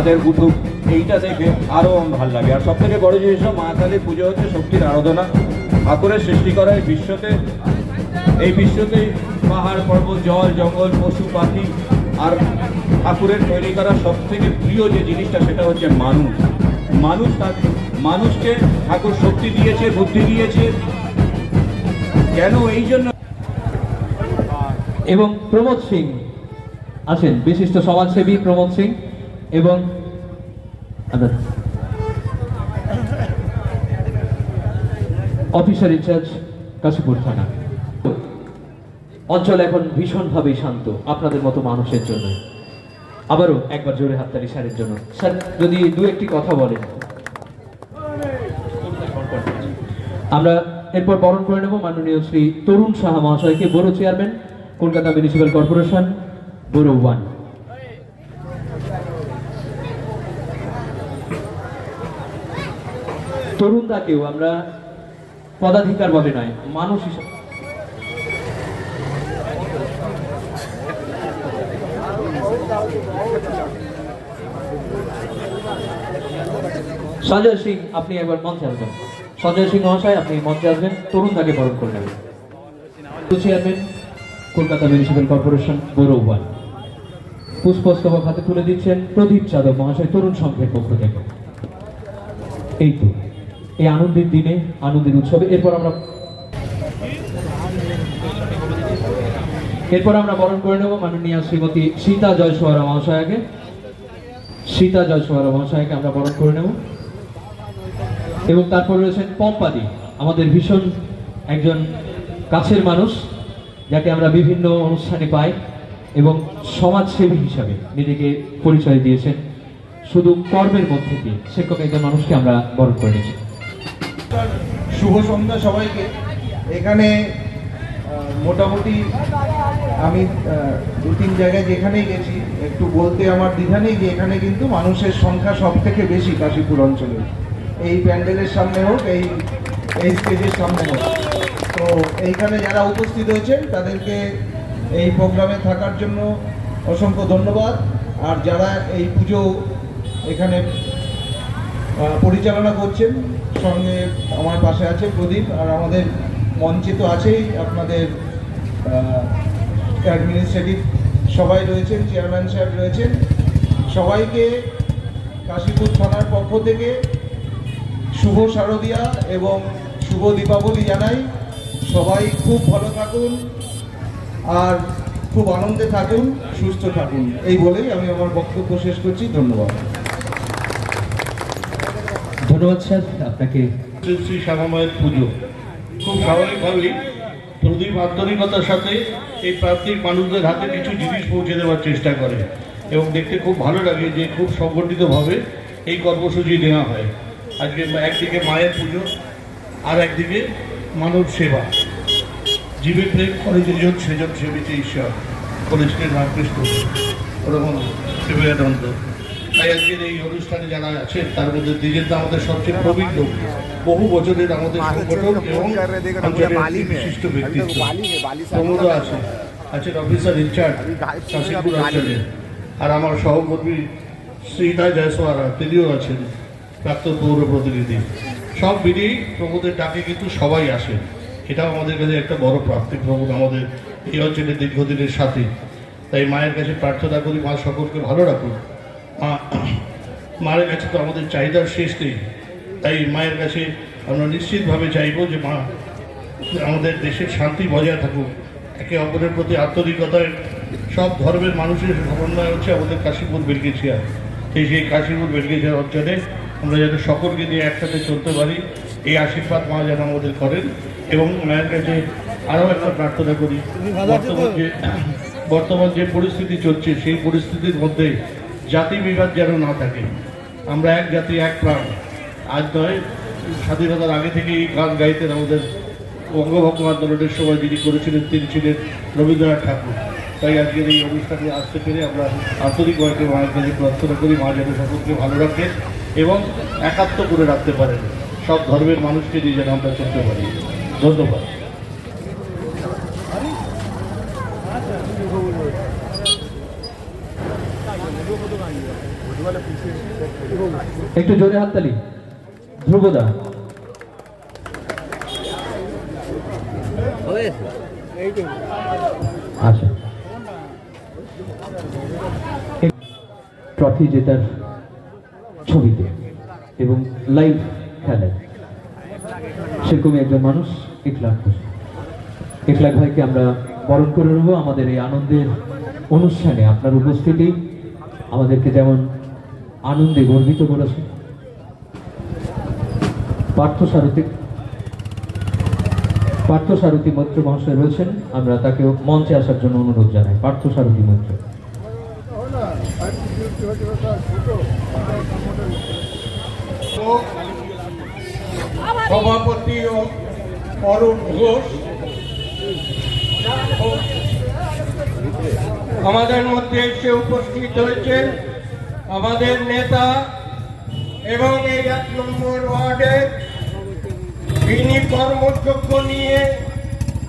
তাদের উঠুক, এইটা দেখে আরও ভালো লাগে। আর সব থেকে বড় জিনিস মা কালীর পুজো হচ্ছে শক্তির আরাধনা। ঠাকুরের সৃষ্টি করা এই বিশ্বতে। এই বিশ্বতে পাহাড়, পর্বত, জল, জঙ্গল, পশু, পাখি, আর ঠাকুরের তৈরি করা সব থেকে প্রিয় যে জিনিসটা সেটা হচ্ছে মানুষ। মানুষ তার, মানুষকে ঠাকুর শক্তি দিয়েছে, বুদ্ধি দিয়েছে। কেন এই জন্য? এবং প্রমোদ সিং আছেন বিশিষ্ট সমাজসেবী প্রমোদ সিং। এবং। অফিসার ইনচার্জ কাশীপুর থানা। অঞ্চল এখন ভীষণভাবে শান্ত, আপনাদের মতো মানুষের জন্য। আবারও একবার জোরে হাততালি স্যারের জন্য। স্যার, যদি দু একটি কথা বলেন। আমরা এরপর বরণ করে নেব মাননীয় শ্রী তরুণ সাহা মহাশয়কে borough chairman, Kolkata municipal corporation borough one. তরুণদাকেও আমরা পদাধিকার বলে নয়, মানুষ হিসাবে। সঞ্জয় সিং, আপনি একবার মঞ্চে আসবেন। সঞ্জয় সিং মহাশয়, আপনি মঞ্চে আসবেন তরুণ তাকে বরণ করে নেবেন। চেয়ারম্যান কলকাতা মিউনিসিপ্যাল কর্পোরেশন বড় পুষ্পস্তবক হাতে তুলে দিচ্ছেন প্রদীপ যাদব মহাশয়, তরুণ সংঘের পক্ষ থেকে। এই তো। এই আনন্দের দিনে, আনন্দের উৎসবে। এরপর আমরা এরপর আমরা বরণ করে নেব মাননীয় শ্রীমতী সীতা জয়সোয়ারা মহাশয়াকে। সীতা জয়সোয়ারা মহাশয়কে আমরা বরণ করে নেব। এবং তারপর রয়েছেন পম্পাদি, আমাদের ভীষণ একজন কাছের মানুষ, যাকে আমরা বিভিন্ন অনুষ্ঠানে পাই এবং সমাজসেবী হিসাবে নিজেকে পরিচয় দিয়েছেন। শুধু কর্মের মধ্যে দিয়ে সেরকম একজন মানুষকে আমরা বরণ করে নিয়েছি। শুভ সন্ধ্যা সবাইকে। এখানে মোটামুটি আমি দু তিন জায়গায় যেখানেই গেছি, একটু বলতে আমার দ্বিধা নেই যে এখানে কিন্তু মানুষের সংখ্যা সব থেকে বেশি কাশীপুর অঞ্চলে। এই প্যান্ডেলের সামনে হোক, এই এই স্টেজের সামনে হোক। তো এইখানে যারা উপস্থিত হয়েছেন, তাদেরকে এই প্রোগ্রামে থাকার জন্য অসংখ্য ধন্যবাদ। আর যারা এই পুজো এখানে পরিচালনা করছেন। সঙ্গে আমার পাশে আছে প্রদীপ আর আমাদের মঞ্চে তো আছেই আপনাদের অ্যাডমিনিস্ট্রেটিভ সবাই রয়েছেন চেয়ারম্যান সাহেব রয়েছেন। সবাইকে কাশীপুর থানার পক্ষ থেকে শুভ শারদিয়া এবং শুভ দীপাবলি জানাই। সবাই খুব ভালো থাকুন আর খুব আনন্দে থাকুন, সুস্থ থাকুন। এই বলেই আমি আমার বক্তব্য শেষ করছি। ধন্যবাদ। ধন্যবাদ স্যার, আপনাকে। শ্রী শ্যামামায়ের পুজো। খুব স্বাভাবিকভাবেই প্রদীপ আন্তরিকতার সাথে এই প্রান্তিক মানুষদের হাতে কিছু জিনিস পৌঁছে দেওয়ার চেষ্টা করে এবং দেখতে খুব ভালো লাগে যে খুব সংগঠিতভাবে এই কর্মসূচি নেওয়া হয়। আজকে একদিকে মায়ের পুজো, আর একদিকে মানব সেবা। জীবে প্রেম করে যেজন সেজন সেবিতে ঈশ্বর। বলেছিলেন রামকৃষ্ণ ওরকম বিবেকানন্দ তাই আজকের এই অনুষ্ঠানে যারা আছেন, তার মধ্যে দিজেন্দা আমাদের সবচেয়ে প্রবীণ লোক। বহু বছরের আমাদের সংগঠন এবং বিশিষ্ট ব্যক্তিত্ব। প্রমোদ আছে আছেন অফিসার ইনচার্জ কাশীপুর অঞ্চলের আর আমার সহকর্মী শ্রীতা জয়সওয়ারা, তিনিও আছেন প্রাক্তন পৌর প্রতিনিধি। সব মিলিয়েই প্রমোদের ডাকে কিন্তু সবাই আসেন এটাও আমাদের কাছে একটা বড় প্রাপ্তি, প্রমোদ আমাদের এই অঞ্চলের দীর্ঘদিনের সাথে। তাই মায়ের কাছে প্রার্থনা করি, মা সকলকে ভালো রাখুন মায়ের কাছে তো আমাদের চাহিদার শেষ নেই। তাই মায়ের কাছে আমরা নিশ্চিতভাবে চাইব যে মা, আমাদের দেশের শান্তি বজায় থাকুক। একে অপরের প্রতি আন্তরিকতায় সব ধর্মের মানুষের সমন্বয় হচ্ছে আমাদের কাশীপুর বেলগেছিয়া। সেই সেই কাশীপুর বেলগেছিয়া অঞ্চলে আমরা যাতে সকলকে নিয়ে একসাথে চলতে পারি। এই আশীর্বাদ মা যেন আমাদের করেন এবং মায়ের কাছে আরও একটা প্রার্থনা করি, বর্তমান যে বর্তমান যে পরিস্থিতি চলছে, সেই পরিস্থিতির মধ্যে জাতি বিভাগ যেন না থাকে। আমরা এক জাতি, এক প্রাণ। আজ নয় স্বাধীনতার আগে থেকে এই গান গাইতেন আমাদের বঙ্গভঙ্গ আন্দোলনের সময় যিনি করেছিলেন, তিনি ছিলেন রবীন্দ্রনাথ ঠাকুর। তাই আজকের এই অনুষ্ঠানে আসতে পেরে আমরা আন্তরিকভাবে মায়ের কাছে প্রার্থনা করি, মা যেন সকলকে ভালো রাখেন এবং একাত্ম করে রাখতে পারেন। সব ধর্মের মানুষকে নিয়ে যেন আমরা চলতে পারি। ধন্যবাদ। একটু জোরে হাততালি। ধ্রুবদা ট্রফি জেতার ছবিতে এবং লাইভ খেলায়। সেরকমই একজন মানুষ হোসেন। ইকলাক ভাইকে আমরা বরণ করে নেব আমাদের এই আনন্দের অনুষ্ঠানে। আপনার উপস্থিতি, আমাদেরকে যেমন আনন্দে গর্বিত করেছে। পার্থ সারথী পার্থ সারথী মৈত্র মহাশয় রয়েছেন। আমরা তাকে মঞ্চে আসার জন্য অনুরোধ জানাই। পার্থ সারথী মৈত্র। সভাপতি অরুণ ঘোষ। আমাদের মধ্যে এসে উপস্থিত হয়েছেন আমাদের নেতা এবং এই এক নম্বর ওয়ার্ডের যিনি কর্মযোগ্য নিয়ে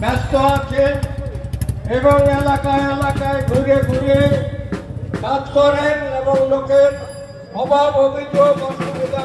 ব্যস্ত আছেন এবং এলাকায় এলাকায় ঘুরে ঘুরে কাজ করেন এবং লোকের অভাব, অভিযোগ, অসুবিধা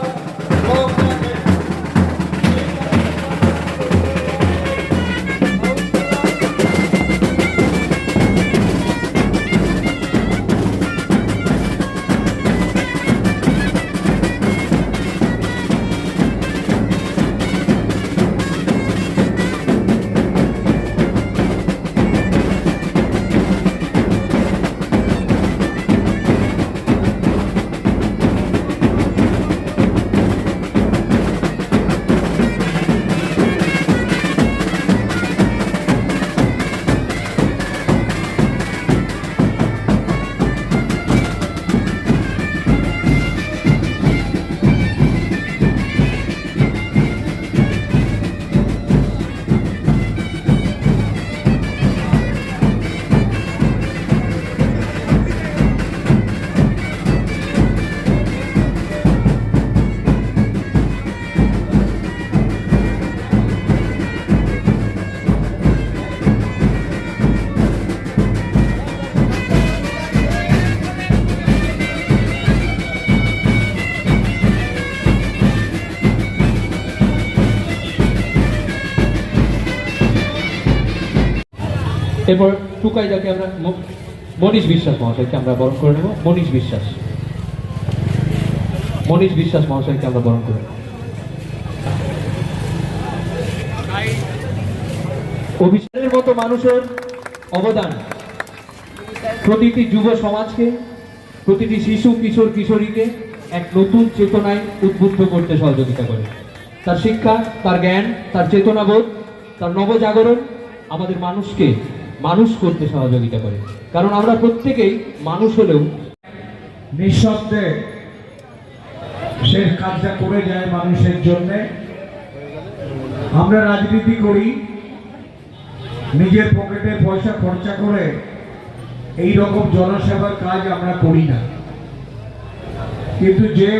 এরপর টুকাই যাকে আমরা মনীষ বিশ্বাস মহাশয়কে আমরা বরণ করে নেব। মনীষ বিশ্বাস। মনীষ বিশ্বাস মহাশয়কে আমরা বরণ করে নেব। অভিষেকের মতো মানুষের অবদান প্রতিটি যুব সমাজকে, প্রতিটি শিশু কিশোর কিশোরীকে এক নতুন চেতনায় উদ্বুদ্ধ করতে সহযোগিতা করে। তার শিক্ষা, তার জ্ঞান, তার চেতনাবোধ, তার নবজাগরণ আমাদের মানুষকে মানুষ করতে সহযোগিতা করে। কারণ আমরা প্রত্যেকেই মানুষ হলেও নিঃশব্দে শেষ কাজটা করে যায় মানুষের জন্য। আমরা রাজনীতি করি, নিজের পকেটে পয়সা খরচা করে এই রকম জনসেবার কাজ আমরা করি না। কিন্তু যে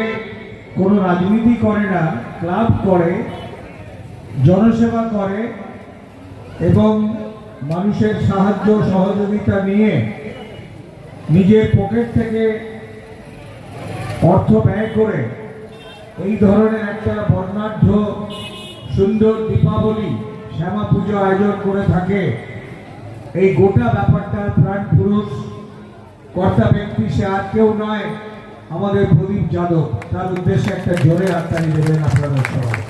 কোনো রাজনীতি করে না, ক্লাব করে, জনসেবা করে এবং মানুষের সাহায্য, সহযোগিতা নিয়ে নিজের পকেট থেকে অর্থ ব্যয় করে এই ধরনের একটা বর্ণাঢ্য, সুন্দর দীপাবলি, শ্যামা পুজো আয়োজন করে থাকে। এই গোটা ব্যাপারটা প্রাণ পুরুষ, কর্তা ব্যক্তি সে আর কেউ নয়, আমাদের প্রদীপ যাদব। তার উদ্দেশ্যে একটা জোরে হাততালি দেবেন আপনারা সবাই।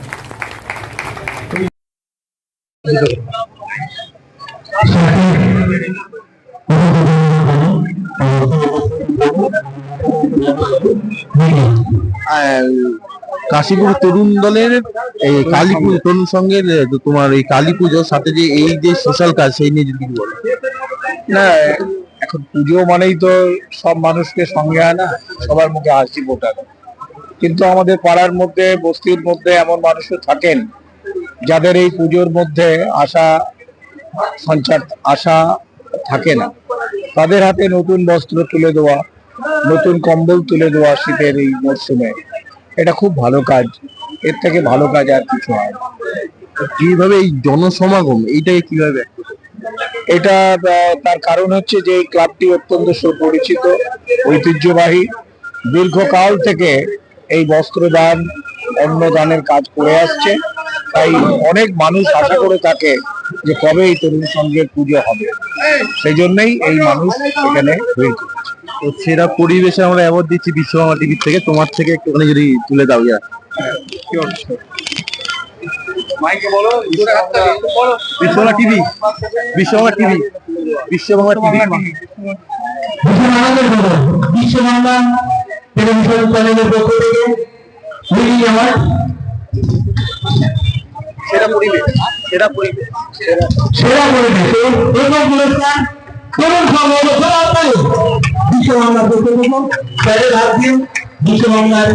কাশীপুর তরুণ দলের, এই কালী পুজো তরুণ সঙ্গে তোমার এই কালী পুজোর সাথে যে এই যে সোশ্যাল কাজ, সেই নিয়ে যদি বলো। না, এখন পুজো মানেই তো সব মানুষকে সঙ্গে আনা, সবার মুখে হাসি ফোটানো। কিন্তু আমাদের পাড়ার মধ্যে, বস্তির মধ্যে এমন মানুষও থাকেন, যাদের এই পুজোর মধ্যে আশা সঞ্চার আশা থাকে না। তাদের হাতে নতুন বস্ত্র তুলে দেওয়া নতুন কম্বল তুলে দেওয়া শীতের এই মরশুমে এটা খুব ভালো কাজ। এর থেকে ভালো কাজ আর কিছু হয়। কীভাবে এই জনসমাগম এইটাকে কীভাবে এটা তার কারণ হচ্ছে যে এই ক্লাবটি অত্যন্ত সুপরিচিত ঐতিহ্যবাহী। দীর্ঘকাল থেকে এই বস্ত্রদান অন্নদানের কাজ করে আসছে। তাই অনেক মানুষ আশা করে থাকে যে কবে এই তরুণ সংঘের পুজো হবে। সেই জন্যই এই মানুষ এখানে ভিড় করছে তো সেরা পরিবেশে আমরা অ্যাওয়ার্ড দিচ্ছি বিশ্ববাংলা টিভির থেকে। তোমার থেকে একটুখানি যদি তুলে দাও ইয়া। Biswa Bangla TV. Biswa Bangla TV. Biswa Bangla TV. Biswa Bangla television চ্যানেলের পক্ষ থেকে মিলি অ্যাওয়ার্ড সেরা পরিবেশ সেরা পরিবেশ সেরা পরিবেশ। এবং পুরস্কার তরুণ সংগ্রহ বিশ্ব বাংলার স্যারের হাত দিয়ে বিশ্ব বাংলার